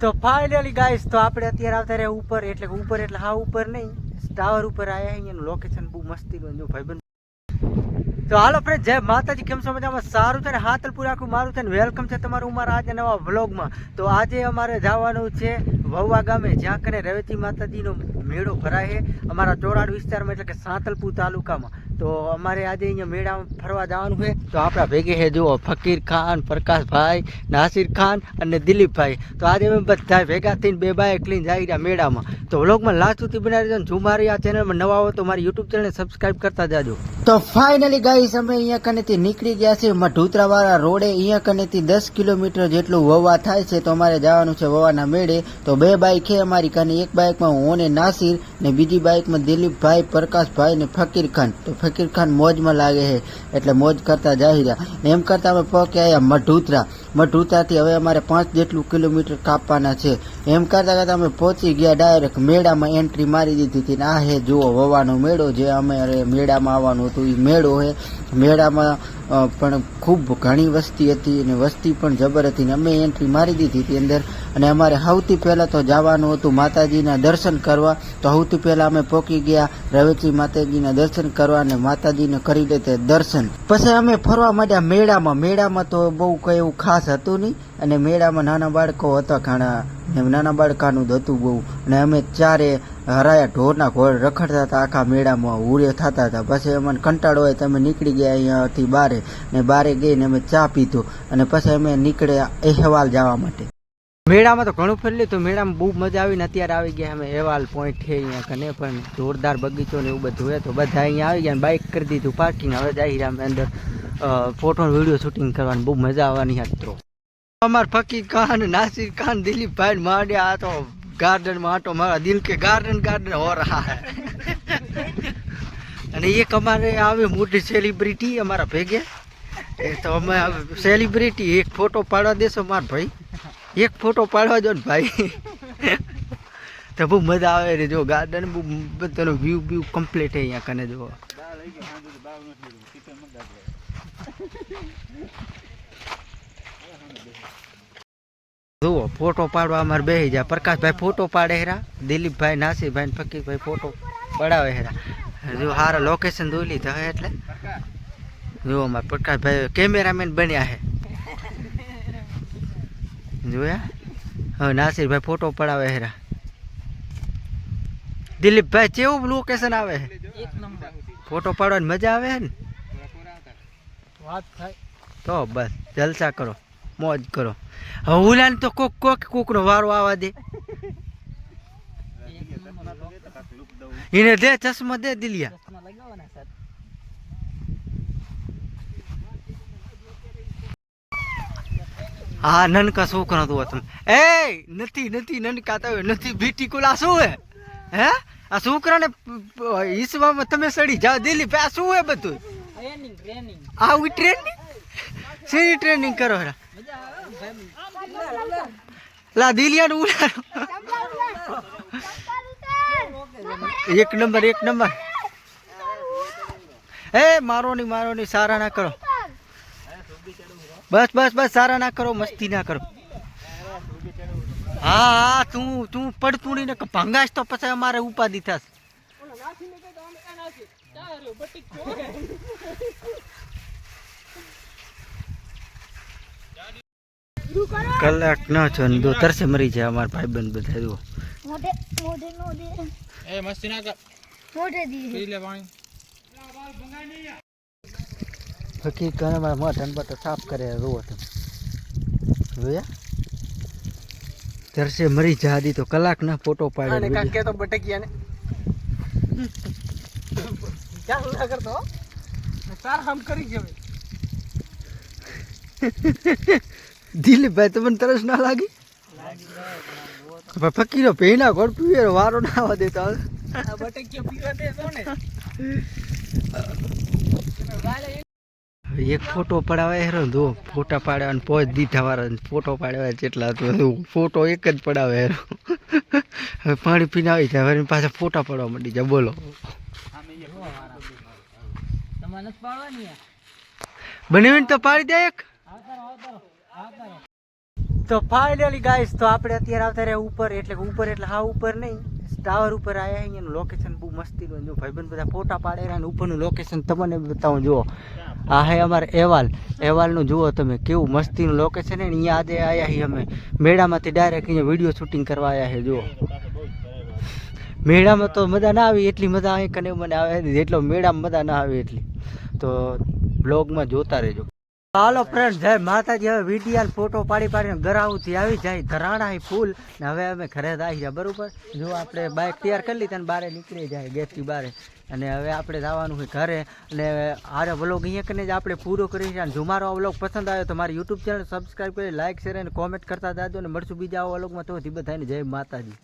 તો finally guys તો આપણે અત્યારે આવતા રહ્યા ઉપર, એટલે ઉપર એટલે હા, ઉપર નહીં. ટાવર ઉપર આવ્યા અહીંયાનું લોકેશન બહુ મસ્તીનું, જો ભાઈબંધ તો હાલો ફ્રેન્ડ જય માતાજી. કેમ છો સારું છે ને? હાતલપુર આખું મારું છે ને? વેલકમ છે તમારું અમારા આજે નવા વ્લોગમાં તો આજે અમારે જવાનું છે વહુવા ગામે, જ્યાં કને રેવતી માતાજીનો મેળો ભરાય છે અમારા ચોરાડ વિસ્તારમાં, એટલે કે સાંતલપુર તાલુકામાં. તો અમારે આજે અહીંયા મેળામાં ફરવા જવાનું છે. તો આપણા ભેગે છે, જુઓ, ફકીર ખાન, પ્રકાશભાઈ, નાસિર ખાન અને દિલીપભાઈ. તો આજે અમે બધા ભેગા થઈને બે બાય લઈને જઈ રહ્યા મેળામાં. તો વ્લોગમાં લાસ્ટ સુધી બનાવી દેજો જો મારી આ ચેનલમાં નવા હો તો મારી યુટ્યુબ ચેનલને સબસ્ક્રાઇબ કરતા જાજો. તો ફાઇનલી ગાઈસ અમે અહીંયા કનેથી નીકળી ગયા છે મઢુતરાવાળા રોડે અહીંયા કનેથી દસ કિલોમીટર જેટલું વવા થાય છે તો અમારે જવાનું છે વવાના મેળે. તો બે બાઇક છે અમારી કને એક બાઇકમાં હું ને નાસિર ને બીજી બાઇકમાં દિલીપભાઈ, પ્રકાશભાઈ ને ફકીર ખાન. તો ફકીર ખાન મોજમાં લાગે છે. એટલે મોજ કરતા જાહી એમ કરતા અમે પહોંચ્યા મઢુતરા મઢુતરાથી હવે અમારે પાંચ જેટલું કિલોમીટર કાપવાના છે. એમ કરતા કરતા અમે પહોંચી ગયા ડાયરેક્ટ મેળામાં એન્ટ્રી મારી દીધી હતી આ હે જુઓ વવાનો મેળો જે અમે મેળામાં આવવાનું હતું. એ મેળો હે. મેળામાં પણ ખૂબ ઘણી વસ્તી હતી અને વસ્તી પણ જબર હતી ને અમે એન્ટ્રી મારી દીધી હતી અંદર. અને અમારે સૌથી પહેલાં તો જવાનું હતું માતાજીના દર્શન કરવા. તો સૌથી પહેલાં અમે પહોંચી ગયા રવેચી માતાજીના દર્શન કરવા અને માતાજીને કરી દે તે દર્શન. પછી અમે ફરવા માંડ્યા મેળામાં. મેળામાં તો બહુ કંઈ એવું ખાસ હતું નહીં. અને મેળામાં નાના બાળકો હતા ઘણા. નાના બાળકાનું જ હતું બહુ. અને અમે ચારે હરાયા ઢોરના ઘોડ રખડતા હતા. આખા મેળામાં ઉરે થતા હતા. પછી અમને કંટાળો હોય તમે નીકળી ગયા અહીંયાથી બારે. ને બારે ગઈને અમે ચા પીધો. અને પછી અમે નીકળ્યા અહેવાલ જવા માટે. મેળામાં તો ઘણું ફરી તો મેળામાં બહુ મજા આવીને અત્યારે આવી ગયા અમે. અહેવાલ પોઈન્ટ છે અહીંયા કને પણ જોરદાર બગીચો ને એવું બધું હોય તો બધા અહીંયા આવી ગયા બાઇક કરી દીધું. પાર્કિંગ હવે જઈ રહ્યા અમે અંદર. ફોટો વીડિયો શૂટિંગ કરવાની બહુ મજા આવવાની તો અમાર ફકીર ખાન, નાસિર ખાન, દિલીપભાઈ માંડ્યા આ તો ગાર્ડનમાં આટો મારા દિલ કે ગાર્ડન ગાર્ડન હો રહા હે. અને એક અમારે આવે મોટી સેલિબ્રિટી અમારા ભેગે. એ તો અમે સેલિબ્રિટી એક ફોટો પાડવા દેશો માર ભાઈ. એક ફોટો પાડવા દો ને ભાઈ. તો બહુ મજા આવે રે જો ગાર્ડન બહુ તેનો વ્યૂ વ્યૂ કમ્પ્લીટ છે અહીંયા કને જો. જુઓ ફોટો પાડવા અમારે બેસી જાય પ્રકાશભાઈ ફોટો પાડે હેરા દિલીપભાઈ નાસીભાઈ ને ફકીરભાઈ ફોટો પડાવે હેરા. જો સારા લોકેશન જોઈ લીધા હે એટલે. જુઓ અમારે પ્રકાશભાઈ કેમેરામેન બન્યા હે. જોયા? હવે નાસીરભાઈ ફોટો પડાવે હેરા. દિલીપભાઈ કેવું લોકેશન આવે હે? એક નંબર. ફોટો પાડવાની મજા આવે હે ને? વાત થાય. તો બસ જલસા કરો મોજ કરો. હુલાન તો કોક કોક કોકનો વારો આવવા દે. એને દે ચશ્મા દે દિલિયા. હા નનકા છોકરા તું તમે. એ નથી નથી નનકા તો નથી. બીટી કુલા શું હે? હે? આ છોકરાને ઈસવામાં તમે સડી જાઓ દિલ્હી આ શું હે બધું ટ્રેનિંગ ટ્રેનિંગ આવું ટ્રેનિંગ શેની ટ્રેનિંગ કરો હરા? લા દિલિયાનું ઉડાડો. એક નંબર એક નંબર. હે મારો નહીં મારો નહીં સારા ના કરો. બસ બસ બસ સારા ના કરો મસ્તી ના કરો. હા હા તું તું પડતું નહીં ને ભંગાશ તો પછી અમારે ઉપાધિ થશે. કલાક ન છો ને દો તરસે મરી જાય અમારા ભાઈબંધ બધા જો મોઢે મોઢે મોઢે. એ મસ્તી ના કર. મોઢે દી. પી લે પાણી. કરે મારા મોઢ અનબટો સાફ કરે રોવો તમે જોયા? તરસે મરી જા દી તો કલાક ના ફોટો પાડે કાંઈક તો બટકિયા ને ચાલ ના કરતો હો. હમ કરી ગયો દિલીપભાઈ તમને તરસ ના લાગી? ફકીરો ભેના ઘોડ પીવે વારો ના આવવા દેતા આ બટકિયા પીવા દે કોને એક ફોટો પડાવે હેરો દો ફોટા પાડ્યા અને પોચ દીધા વાળા ફોટો પાડ્યા જેટલા ફોટો એક જ પડાવે હેરો હવે પાણી પીને આવી જાય પાછા ફોટા પડવા માંડી જાય બોલો. નથી પાડવાની? બનાવીને તો પાડી દે એક. તો ફાઇનલી ગાઈસ તો આપણે અત્યારે આવતા રહ્યા ઉપર એટલે ઉપર એટલે હા ઉપર નહીં. ટાવર ઉપર આવ્યા અહીંયાનું લોકેશન બહુ મસ્તીનું જો ભાઈબંધ બધા ફોટા પાડે રહ્યા ઉપરનું લોકેશન તમને બતાવું જુઓ. આ હે અમારે અહેવાલ. અહેવાલનું જુઓ તમે કેવું મસ્તીનું લોકેશન હે ને અહીંયા આજે આવ્યા છીએ અમે. મેળામાંથી ડાયરેક્ટ અહીંયા વીડિયો શૂટિંગ કરવા આવ્યા છે જુઓ. મેળામાં તો મજા ના આવી એટલી મજા અહીં કને મને આવે જેટલો મેળામાં મજા ના આવે એટલી. તો બ્લોગમાં જોતા રહેજો. હાલો ફ્રેન્ડ જય માતાજી. હવે વિડીયા ફોટો પાડી પાડીને ગરાઉથી આવી જાય. ધરાણા ફૂલ. ને હવે અમે ઘરે આવી જાય બરાબર? જો આપણે બાઇક તૈયાર કરી લીધી અને બારે નીકળી જાય ગેસથી બારે. અને હવે આપણે જવાનું હોય ઘરે. અને આરે વ્લોગ અહીંયા કરીને જ આપણે પૂરો કરી છે અને જો મારો આ વ્લોગ પસંદ આવ્યો તો મારી યુટ્યુબ ચેનલ સબસ્ક્રાઈબ કરી લાઇક શેર અને કોમેન્ટ કરતા જાજો. અને મળશું બીજા વ્લોગમાં તો બધાને જય માતાજી.